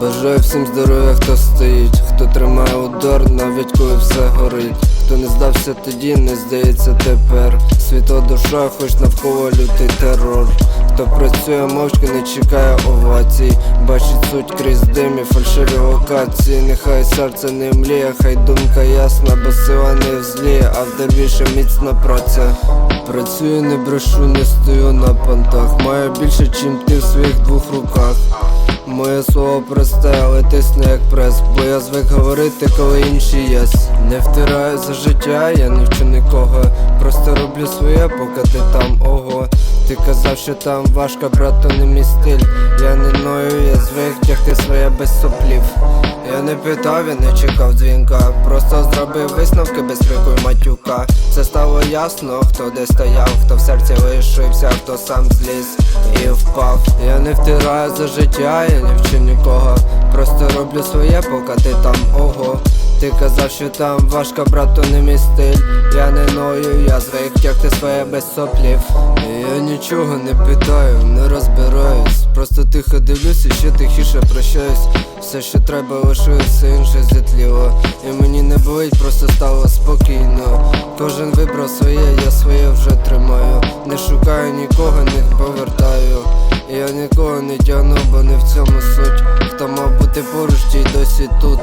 Бажаю всім здоров'я, хто стоїть, хто тримає удар, навіть коли все горить. Хто не здався тоді, не здається тепер. Світло душа, хоч навколо лютий терор. Хто працює мовчки, не чекає овацій. Бачить суть крізь дим і фальшиві локації. Нехай серце не мліє, хай думка ясна, бо сила не в злі, а в дервіше міцна праця. Працюю, не брешу, не стою на понтах. Більше, чим ти в своїх двох руках. Моє слово просте, але тисне як прес, бо я звик говорити, коли інші єс. Не втираю за життя, я не вчу нікого. Просто роблю своє, поки ти там ого. Ти казав, що там важко, брат, не мій стиль. Я не ною, я звик тягти своє без соплів. Я не питав, я не чекав дзвінка. Просто зробив висновки без крику матюка. Стало ясно, хто де стояв, хто в серці лишився, хто сам зліз і впав. Я не втираю за життя, я не вчу нікого. Просто роблю своє, поки ти там ого. Ти казав, що там важко, брат, то не мій стиль. Я не ною, я звик тягти своє без соплів. Я нічого не питаю, не розбираюсь. Просто тихо дивлюсь і ще тихіше прощаюсь. Все, що треба, лишую, все інше зітліло. І мені не болить, просто стало спокійно. Кожен вибрав своє, я своє вже тримаю. Не шукаю нікого, не повертаю. Я нікого не тягну, бо не в цьому суть. Хто мав бути поруч, ті й досі тут.